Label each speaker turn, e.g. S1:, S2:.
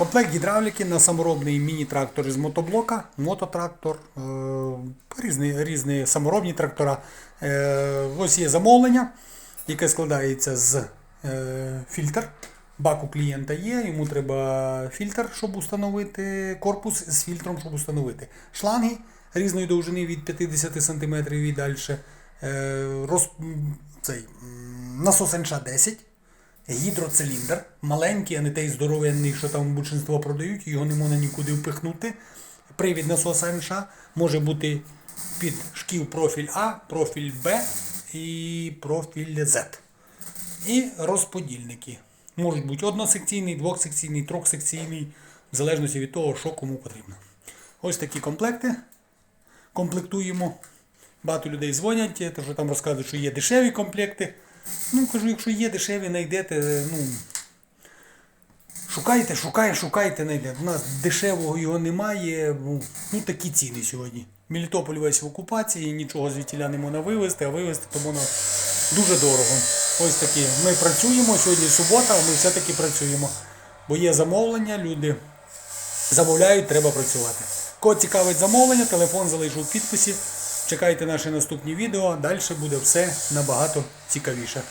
S1: Комплект гідравліки на саморобний міні-трактор із мотоблока, мототрактор, е, різні, різні саморобні трактора. Е, ось є замовлення, яке складається з е, фільтр. Бак у клієнта є, йому треба фільтр, щоб установити, корпус з фільтром, щоб установити. Шланги різної довжини від 50 см і далі. Роз, цей, насос НШ-10 гідроциліндр, маленький, а не той здоровенний, що там більшинство продають, його не можна нікуди впихнути. Привід насоса НШ може бути під шків профіль А, профіль Б і профіль Z. І розподільники. Можуть бути односекційний, двохсекційний, трьохсекційний, в залежності від того, що кому потрібно. Ось такі комплекти комплектуємо. Багато людей дзвонять, те, що там розказують, що є дешеві комплекти. Ну, кажу, якщо є дешеві, знайдете, ну. Шукайте, шукайте, шукайте, знайдете. У нас дешевого його немає. Ну, ну такі ціни сьогодні. Мелітополь весь в окупації, нічого звідтіля не можна вивезти, а вивезти то можна дуже дорого. Ось такі. Ми працюємо, сьогодні субота, а ми все-таки працюємо. Бо є замовлення, люди замовляють, треба працювати. Кого цікавить замовлення, телефон залишу в підписі. Чекайте наші наступні відео. Далі буде все набагато цікавіше.